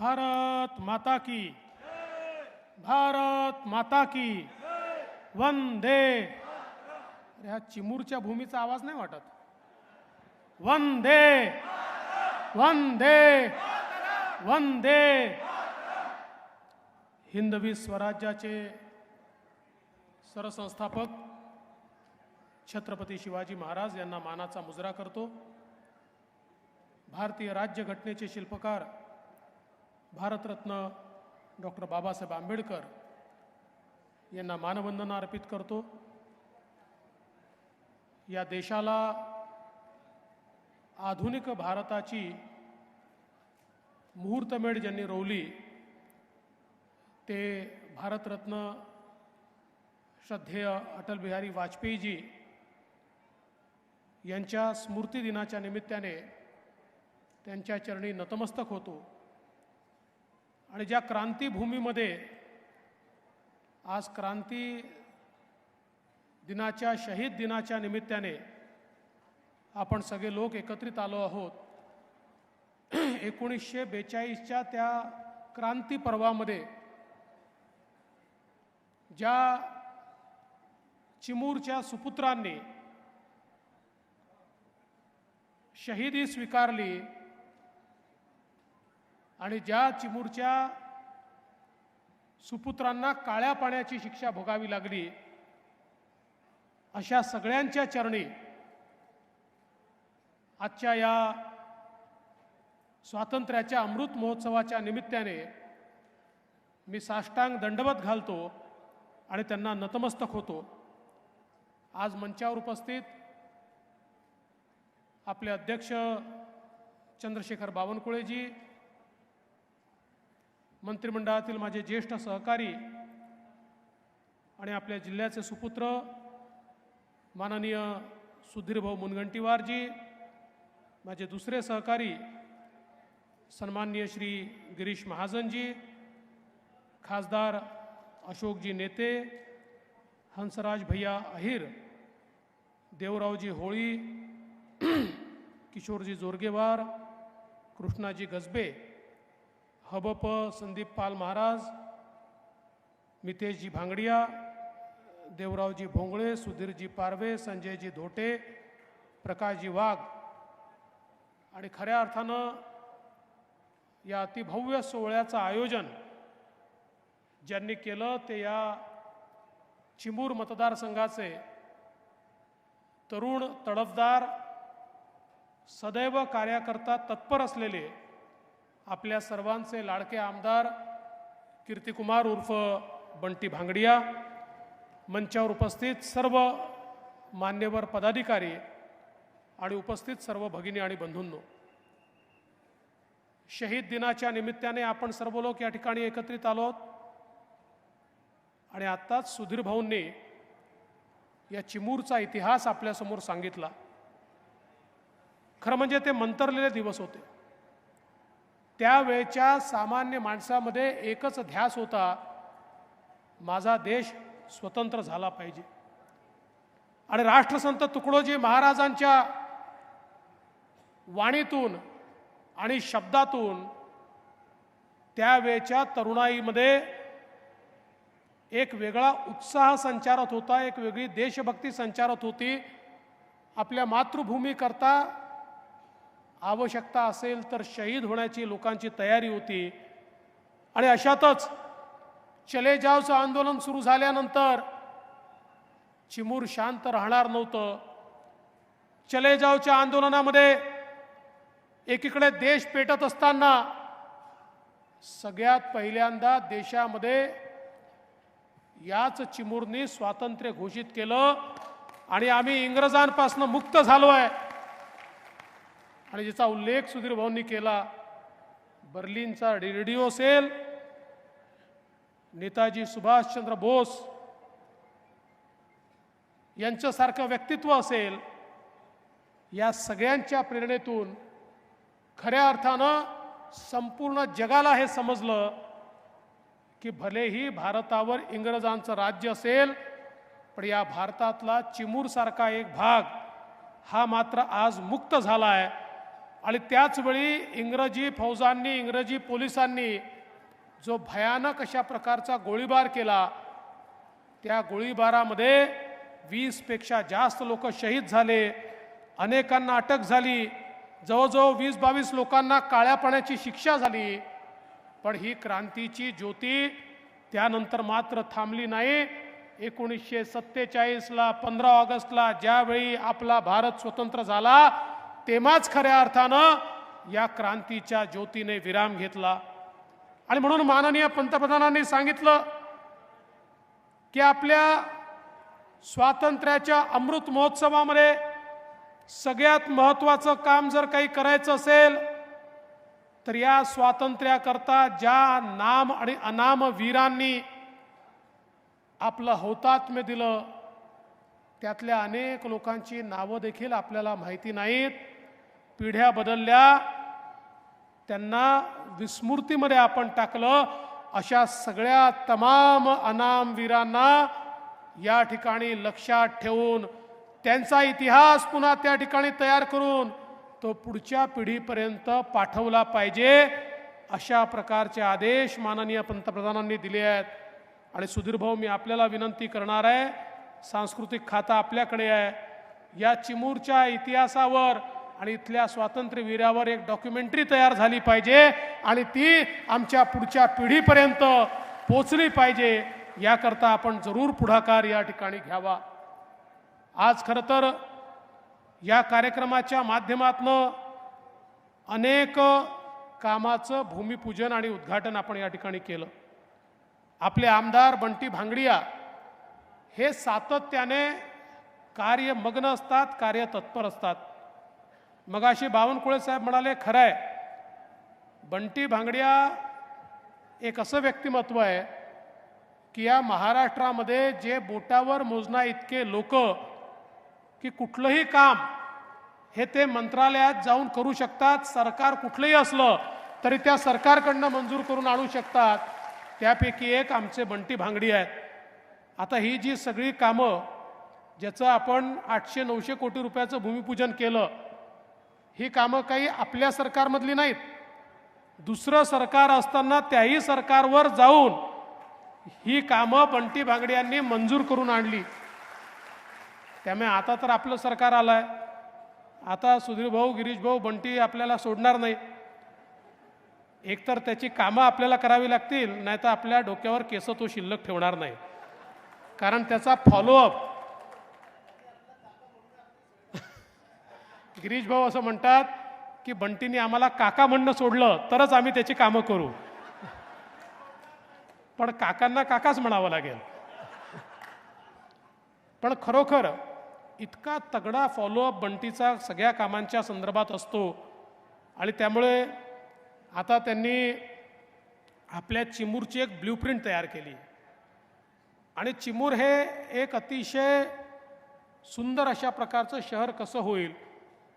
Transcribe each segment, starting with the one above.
भारत माता की। भारत माता की। वंदे। अरे हा चिमूरच्या भूमीचा आवाज नाही वाटत. वंदे। वंदे। वंदे। हिंदवी स्वराज्याचे सरसंस्थापक छत्रपती शिवाजी महाराज यांना मानाचा मुजरा करतो. भारतीय राज्यघटनेचे शिल्पकार भारतरत्न डॉक्टर बाबासाहेब आंबेडकर यांना मानवंदना अर्पित करतो. या देशाला आधुनिक भारताची मुहूर्तमेढ ज्यांनी रोवली ते भारतरत्न श्रद्धेय अटलबिहारी वाजपेयीजी यांच्या स्मृतिदिनाच्या निमित्ताने त्यांच्या चरणी नतमस्तक होतो. आणि ज्या क्रांतीभूमीमध्ये आज क्रांती दिनाच्या शहीद दिनाच्या निमित्ताने आपण सगळे लोक एकत्रित आलो आहोत एकोणीसशे बेचाळीसच्या त्या क्रांती पर्वामध्ये ज्या चिमूरच्या सुपुत्रांनी शहीदी स्वीकारली आणि ज्या चिमूरच्या सुपुत्रांना काळ्या पाण्याची शिक्षा भोगावी लागली अशा सगळ्यांच्या चरणी आजच्या या स्वातंत्र्याच्या अमृत महोत्सवाच्या निमित्ताने मी साष्टांग दंडवत घालतो आणि त्यांना नतमस्तक होतो. आज मंचावर उपस्थित आपले अध्यक्ष चंद्रशेखर बावनकुळेजी मंत्रिमंडळातील माझे ज्येष्ठ सहकारी आणि आपल्या जिल्ह्याचे सुपुत्र माननीय सुधीरभाऊ मुनगंटीवारजी माझे दुसरे सहकारी सन्माननीय श्री गिरीश महाजनजी खासदार अशोकजी नेते हंसराज भैया अहिर देवरावजी होळी किशोरजी जोरगेवार कृष्णाजी गजबे हबप संदीप पाल महाराज मितेशजी भांगडिया देवरावजी भोंगळे सुधीरजी पारवे संजयजी धोटे प्रकाशजी वाघ. आणि खऱ्या अर्थानं या अतिभव्य सोहळ्याचं आयोजन ज्यांनी केलं ते या चिमूर मतदारसंघाचे तरुण तडफदार सदैव कार्यकर्ता तत्पर असलेले आपल्या सर्वांचे लाडके आमदार कीर्तिकुमार उर्फ बंटी भांगडिया मंचावर उपस्थित सर्व मान्यवर पदाधिकारी आणि उपस्थित सर्व भगिनी आणि बंधूंनो शहीद दिनाच्या निमित्ताने आपण सर्व लोक या ठिकाणी एकत्रित आलो आणि आत्ताच सुधीर भाऊंनी या चिमूरचा इतिहास आपल्यासमोर सांगितला. खरं म्हणजे ते मंतरलेले दिवस होते. त्यावेळच्या सामान्य माणसामध्ये एकच ध्यास होता माझा देश स्वतंत्र झाला पाहिजे. आणि राष्ट्रसंत तुकडोजी महाराजांच्या वाणीतून आणि शब्दातून त्यावेळच्या तरुणाईमध्ये एक वेगळा उत्साह संचारत होता एक वेगळी देशभक्ती संचारत होती. आपल्या मातृभूमीकरता आवश्यकता असेल तर शहीद होण्याची लोकांची तयारी होती. आणि अशातच चले जावचं आंदोलन सुरू झाल्यानंतर चिमूर शांत राहणार नव्हतं. चले जावच्या आंदोलनामध्ये एकीकडे देश पेटत असताना सगळ्यात पहिल्यांदा देशामध्ये याच चिमूरनी स्वातंत्र्य घोषित केलं. आणि आम्ही इंग्रजांपासून मुक्त झालो आहे आणि ज्याचा उल्लेख सुधीर भाऊंनी केला बर्लिनचा रेडिओ असेल नेताजी सुभाषचंद्र बोस यांच्यासारखं व्यक्तित्व असेल या सगळ्यांच्या प्रेरणेतून खऱ्या अर्थानं संपूर्ण जगाला हे समजलं की भलेही भारतावर इंग्रजांचं राज्य असेल पण या भारतातला चिमूरसारखा एक भाग हा मात्र आज मुक्त झाला आहे आणि त्याचवेळी इंग्रजी फौजांनी इंग्रजी पोलिसांनी जो भयानक अशा प्रकारचा गोळीबार केला त्या गोळीबारामध्ये वीसपेक्षा जास्त लोक शहीद झाले अनेकांना अटक झाली जवळजवळ वीस बावीस लोकांना काळ्या पाण्याची शिक्षा झाली पण ही क्रांतीची ज्योती त्यानंतर मात्र थांबली नाही. एकोणीसशे सत्तेचाळीसला पंधरा ऑगस्टला ज्यावेळी आपला भारत स्वतंत्र झाला तेव्हाच खऱ्या अर्थानं या क्रांतीच्या ज्योतीने विराम घेतला. आणि म्हणून माननीय पंतप्रधानांनी सांगितलं की आपल्या स्वातंत्र्याच्या अमृत महोत्सवामध्ये सगळ्यात महत्त्वाचं काम जर काही करायचं असेल तर या स्वातंत्र्याकरता ज्या नाम आणि अनाम वीरांनी आपलं हौतात्म्य दिलं त्यातल्या अनेक लोकांची नावं देखील आपल्याला माहिती नाहीत. पिढ्या बदलल्या त्यांना विस्मृतीमध्ये आपण टाकलं अशा सगळ्या तमाम अनामवीरांना या ठिकाणी लक्षात ठेवून त्यांचा इतिहास पुन्हा त्या ठिकाणी तयार करून तो पुढच्या पिढीपर्यंत पाठवला पाहिजे अशा प्रकारचे आदेश माननीय पंतप्रधानांनी दिले आहेत. आणि सुधीर भाऊ मी आपल्याला विनंती करणार आहे सांस्कृतिक खाता आपल्याकडे आहे. या चिमूरच्या इतिहासावर आणि इथल्या स्वातंत्र्यवीरावर एक डॉक्युमेंटरी तयार झाली पाहिजे आणि ती आमच्या पुढच्या पिढीपर्यंत पोचली पाहिजे याकरता आपण जरूर पुढाकार या ठिकाणी घ्यावा. आज खरं तर या कार्यक्रमाच्या माध्यमातनं अनेक कामाचं भूमिपूजन आणि उद्घाटन आपण या ठिकाणी केलं. आपले आमदार बंटी भांगडिया हे सातत्याने कार्यमग्न असतात कार्य तत्पर असतात मगाशी बावनकुळे साहेब म्हणाले खरं आहे बंटी भांगड्या एक असं व्यक्तिमत्व आहे की या महाराष्ट्रामध्ये जे बोटावर मोजना इतके लोक की कुठलंही काम हे ते मंत्रालयात जाऊन करू शकतात. सरकार कुठलंही असलं तरी त्या सरकारकडनं मंजूर करून आणू शकतात. त्यापैकी एक आमचे बंटी भांगडी आहेत. आता ही जी सगळी कामं ज्याचं आपण आठशे नऊशे कोटी रुपयाचं भूमिपूजन केलं ही कामं काही आपल्या सरकारमधली नाहीत. दुसरं सरकार असताना त्याही सरकारवर जाऊन ही कामं बंटी भांगड्यांनी मंजूर करून आणली. त्यामुळे आता तर आपलं सरकार आलं आहे आता सुधीर भाऊ गिरीश भाऊ बंटी आपल्याला सोडणार नाही. एकतर त्याची कामं आपल्याला करावी लागतील नाही तर आपल्या डोक्यावर केसं तो शिल्लक ठेवणार नाही. कारण त्याचा फॉलोअप गिरीश भाऊ असं म्हणतात की बंटीने आम्हाला काका म्हणणं सोडलं तरच आम्ही त्याची कामं करू. पण काकांना काकाच म्हणावं लागेल. पण खरोखर इतका तगडा फॉलोअप बंटीचा सगळ्या कामांच्या संदर्भात असतो आणि त्यामुळे आता त्यांनी आपल्या चिमूरची एक ब्ल्यूप्रिंट तयार केली. आणि चिमूर हे एक अतिशय सुंदर अशा प्रकारचं शहर कसं होईल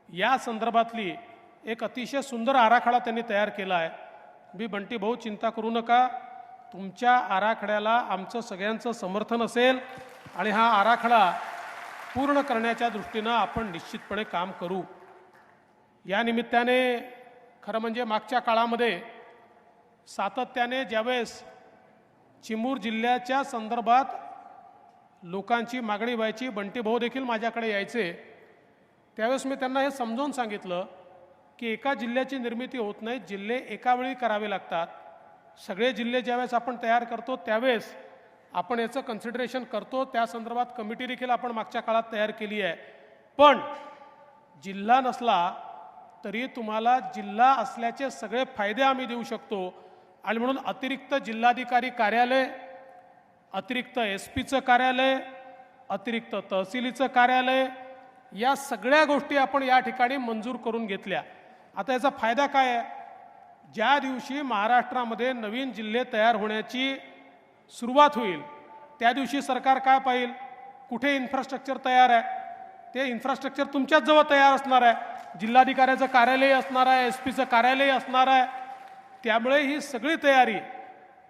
या संदर्भातली एक अतिशय सुंदर आराखडा त्यांनी तयार केला आहे. मी बंटी भाऊ चिंता करू नका. तुमच्या आराखड्याला आमचं सगळ्यांचं समर्थन असेल आणि हा आराखडा पूर्ण करण्याच्या दृष्टीनं आपण निश्चितपणे काम करू. या निमित्ताने खरं म्हणजे मागच्या काळामध्ये सातत्याने ज्यावेळेस चिमूर जिल्ह्याच्या संदर्भात लोकांची मागणी व्हायची बंटी भाऊ देखील माझ्याकडे यायचे. त्यावेळेस मी त्यांना हे समजावून सांगितलं की एका जिल्ह्याची निर्मिती होत नाही जिल्हे एका वेळी करावे लागतात. सगळे जिल्हे ज्यावेळेस आपण तयार करतो त्यावेळेस आपण याचं कन्सिडरेशन करतो. त्या संदर्भात कमिटी देखील आपण मागच्या काळात तयार केली आहे. पण जिल्हा नसला तरी तुम्हाला जिल्हा असल्याचे सगळे फायदे आम्ही देऊ शकतो. आणि म्हणून अतिरिक्त जिल्हाधिकारी कार्यालय अतिरिक्त एस पीचं कार्यालय अतिरिक्त तहसीलीचं कार्यालय या सगळ्या गोष्टी आपण या ठिकाणी मंजूर करून घेतल्या. आता याचा फायदा काय आहे? ज्या दिवशी महाराष्ट्रामध्ये नवीन जिल्हे तयार होण्याची सुरुवात होईल त्या दिवशी सरकार काय पाहिल? कुठे इन्फ्रास्ट्रक्चर तयार आहे? ते इन्फ्रास्ट्रक्चर तुमच्याच जवळ तयार असणार आहे. जिल्हाधिकाऱ्याचं कार्यालय असणार आहे एस पीचं कार्यालय असणार आहे. त्यामुळे ही सगळी तयारी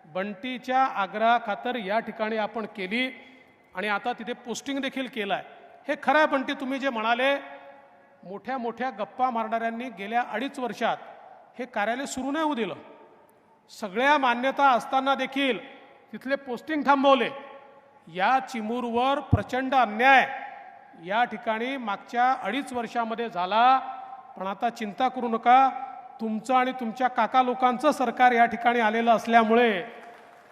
बंटीच्या आग्रहाखातर या ठिकाणी आपण केली आणि आता तिथे पोस्टिंग देखील केलं आहे हे खरं आहे पण ते तुम्ही जे म्हणाले मोठ्या मोठ्या गप्पा मारणाऱ्यांनी गेल्या अडीच वर्षात हे कार्यालय सुरू नाही होऊ दिलं. सगळ्या मान्यता असताना देखील तिथले पोस्टिंग थांबवले. या चिमूरवर प्रचंड अन्याय या ठिकाणी मागच्या अडीच वर्षामध्ये झाला. पण आता चिंता करू नका. तुमचं आणि तुमच्या काका लोकांचं सरकार या ठिकाणी आलेलं असल्यामुळे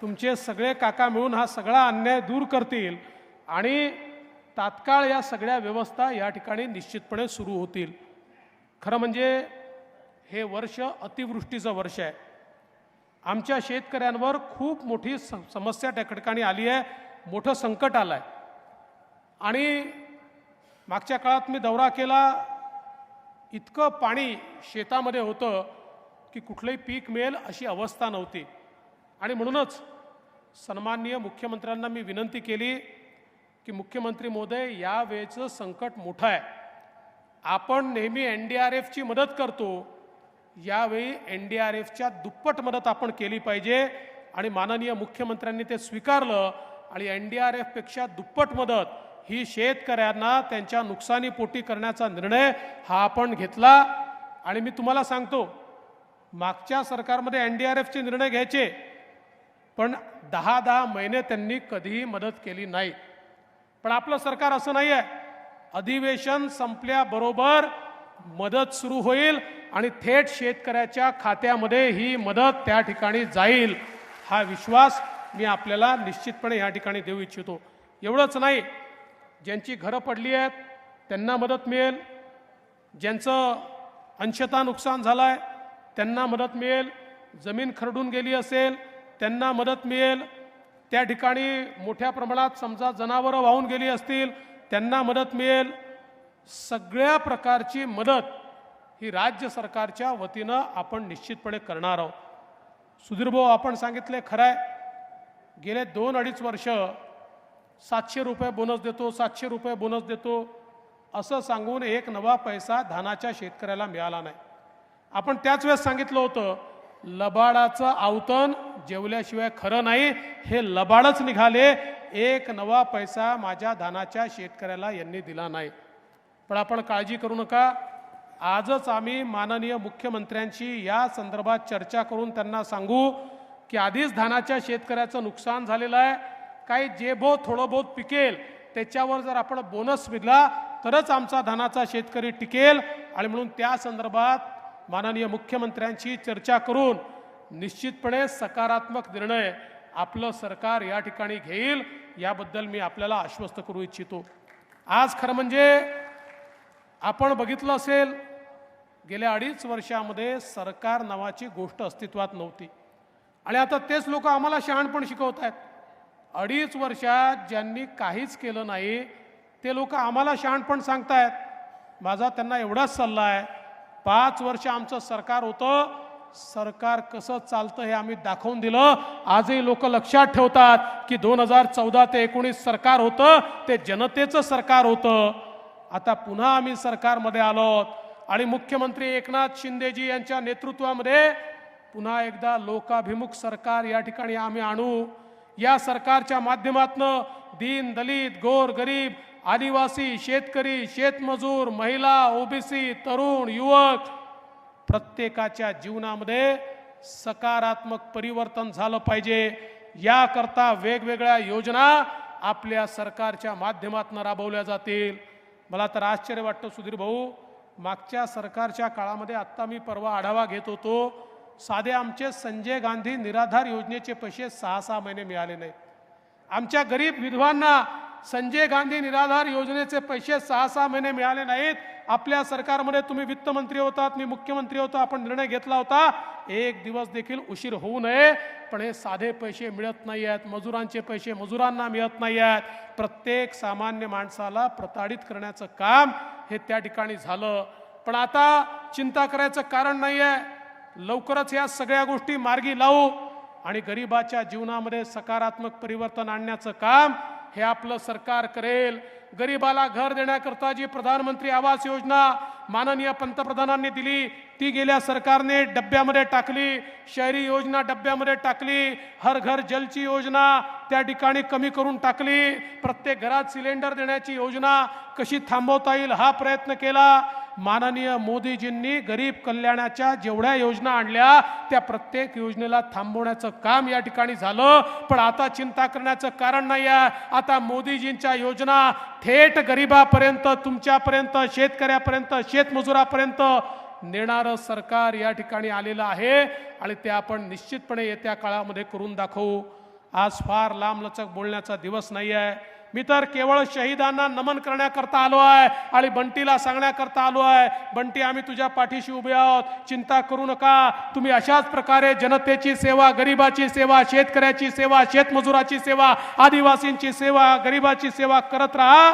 तुमचे सगळे काका मिळून हा सगळा अन्याय दूर करतील. आणि तात्काळ या सगळ्या व्यवस्था या ठिकाणी निश्चितपणे सुरू होतील. खरं म्हणजे हे वर्ष अतिवृष्टीचं वर्ष आहे. आमच्या शेतकऱ्यांवर खूप मोठी समस्या त्या ठिकाणी आली आहे. मोठं संकट आलं आहे. आणि मागच्या काळात मी दौरा केला इतकं पाणी शेतामध्ये होतं की कुठलंही पीक मिळेल अशी अवस्था नव्हती. आणि म्हणूनच सन्माननीय मुख्यमंत्र्यांना मी विनंती केली की मुख्यमंत्री महोदय यावेळेचं संकट मोठं आहे. आपण नेहमी एन डी आर एफची मदत करतो. यावेळी एन डी आर एफच्या दुप्पट मदत आपण केली पाहिजे आणि माननीय मुख्यमंत्र्यांनी ते स्वीकारलं आणि एन डी आर एफपेक्षा दुप्पट मदत ही शेतकऱ्यांना त्यांच्या नुकसानीपोटी करण्याचा निर्णय हा आपण घेतला. आणि मी तुम्हाला सांगतो मागच्या सरकारमध्ये एन डी आर एफचे निर्णय घ्यायचे पण दहा दहा महिने त्यांनी कधीही मदत केली नाही. पण आपलं सरकार असं नाही आहे अधिवेशन संपल्याबरोबर मदत सुरू होईल आणि थेट शेतकऱ्याच्या खात्यामध्ये ही मदत त्या ठिकाणी जाईल हा विश्वास मी आपल्याला निश्चितपणे या ठिकाणी देऊ इच्छितो. एवढंच नाही ज्यांची घरं पडली आहेत त्यांना मदत मिळेल. ज्यांचं अंशता नुकसान झालं आहे त्यांना मदत मिळेल. जमीन खरडून गेली असेल त्यांना मदत मिळेल. त्या ठिकाणी मोठ्या प्रमाणात समजा जनावरं वाहून गेली असतील त्यांना मदत मिळेल. सगळ्या प्रकारची मदत ही राज्य सरकारच्या वतीनं आपण निश्चितपणे करणार आहोत. सुधीरभाऊ आपण सांगितले खरं आहे गेले दोन अडीच वर्ष सातशे रुपये बोनस देतो सातशे रुपये बोनस देतो. असं सांगून एक नवा पैसा धानाच्या शेतकऱ्याला मिळाला नाही. आपण त्याच वेळेस सांगितलं होतं लबाडाचं आवतन जेवल्याशिवाय खरं नाही हे लबाडच निघाले. एक नवा पैसा माझ्या धानाच्या शेतकऱ्याला यांनी दिला नाही. पण आपण काळजी करू नका. आजच आम्ही माननीय मुख्यमंत्र्यांशी या संदर्भात चर्चा करून त्यांना सांगू की आधीच धानाच्या शेतकऱ्याचं नुकसान झालेलं आहे. काही जे बहुत थोडं बहुत पिकेल त्याच्यावर जर आपण बोनस मिळला तरच आमचा धानाचा शेतकरी टिकेल. आणि म्हणून त्या संदर्भात माननीय मुख्यमंत्र्यांशी चर्चा करून निश्चितपणे सकारात्मक निर्णय आपलं सरकार या ठिकाणी घेईल याबद्दल मी आपल्याला आश्वस्त करू इच्छितो. आज खरं म्हणजे आपण बघितलं असेल गेल्या अडीच वर्षामध्ये सरकार नावाची गोष्ट अस्तित्वात नव्हती. आणि आता तेच लोक आम्हाला शहाणपण शिकवत आहेत. अडीच वर्षात ज्यांनी काहीच केलं नाही ते लोक आम्हाला शहाणपण सांगतायत. माझा त्यांना एवढाच सल्ला आहे. पाच वर्ष आमचं सरकार होतं सरकार कसं चालतं हे आम्ही दाखवून दिलं. आजही लोक लक्षात ठेवतात की दोन हजार चौदा ते एकोणीस सरकार होतं ते जनतेचं सरकार होतं. आता पुन्हा आम्ही सरकारमध्ये आलो आणि मुख्यमंत्री एकनाथ शिंदेजी यांच्या नेतृत्वामध्ये पुन्हा एकदा लोकाभिमुख सरकार या ठिकाणी आम्ही आणू. या सरकारच्या माध्यमातनं दीन दलित गोर गरीब आदिवासी शेतकरी शेतमजूर महिला ओबीसी तरुण युवक प्रत्येकाच्या जीवनामध्ये सकारात्मक परिवर्तन झालं पाहिजे. याकरता वेगवेगळ्या योजना आपल्या सरकारच्या माध्यमातून राबवल्या जातील. मला तर आश्चर्य वाटतं सुधीर भाऊ मागच्या सरकारच्या काळामध्ये आत्ता मी परवा आढावा घेत होतो साधे आमचे संजय गांधी निराधार योजनेचे पैसे सहा सहा महिने मिळाले नाहीत. आमच्या गरीब विधवांना संजय गांधी निराधार योजनेचे पैसे सहा सहा महिने मिळाले नाहीत. आपल्या सरकारमध्ये तुम्ही वित्तमंत्री होतात मी मुख्यमंत्री होतो आपण निर्णय घेतला होता. एक दिवस देखील उशीर होऊ नये पण हे साधे पैसे मिळत नाही आहेत मजुरांचे पैसे मजुरांना मिळत नाही आहेत प्रत्येक सामान्य माणसाला प्रताडित करण्याचं काम हे त्या ठिकाणी झालं. पण आता चिंता करायचं कारण नाही आहे लवकरच या सगळ्या गोष्टी मार्गी लावू आणि गरिबाच्या जीवनामध्ये सकारात्मक परिवर्तन आणण्याचं काम हे आपलं सरकार करेल. गरिबाला घर देण्याकरता जी प्रधानमंत्री आवास योजना माननीय पंतप्रधानांनी दिली ती गेल्या सरकारने डब्यामध्ये टाकली शहरी योजना डब्यामध्ये टाकली हर घर जलची योजना त्या ठिकाणी कमी करून टाकली प्रत्येक घरात सिलेंडर देण्याची योजना कशी थांबवता येईल हा प्रयत्न केला. माननीय मोदीजींनी गरीब कल्याणाच्या जेवढ्या योजना आणल्या त्या प्रत्येक योजनेला थांबवण्याचं काम या ठिकाणी झालं. पण आता चिंता करण्याचं कारण नाही आहे. आता मोदीजींच्या योजना थेट गरिबापर्यंत तुमच्यापर्यंत शेतकऱ्यापर्यंत शेतमजुरापर्यंत नेणारं सरकार या ठिकाणी आलेलं आहे आणि ते आपण निश्चितपणे येत्या काळामध्ये करून दाखवू. आज फार लांबलचक बोलण्याचा दिवस नाही आहे. मी तर केवळ शहीदांना नमन करण्याकरता आलो आहे आणि बंटीला सांगण्याकरता आलो आहे. बंटी आम्ही तुझ्या पाठीशी उभे आहोत. चिंता करू नका. तुम्ही अशाच प्रकारे जनतेची सेवा गरिबाची सेवा शेतकऱ्याची सेवा शेतमजुराची सेवा आदिवासींची सेवा गरिबाची सेवा करत राहा.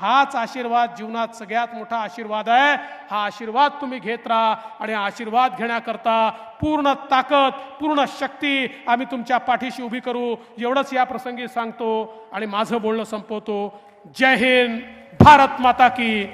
हाच आशीर्वाद जीवनात सगळ्यात मोठा आशीर्वाद आहे. हा आशीर्वाद तुम्ही घेत राहा आणि आशीर्वाद घेण्याकरता पूर्ण ताकद पूर्ण शक्ती आम्ही तुमच्या पाठीशी उभी करू. एवढंच या प्रसंगी सांगतो आणि माझं बोलणं संपवतो. जय हिंद भारत माता की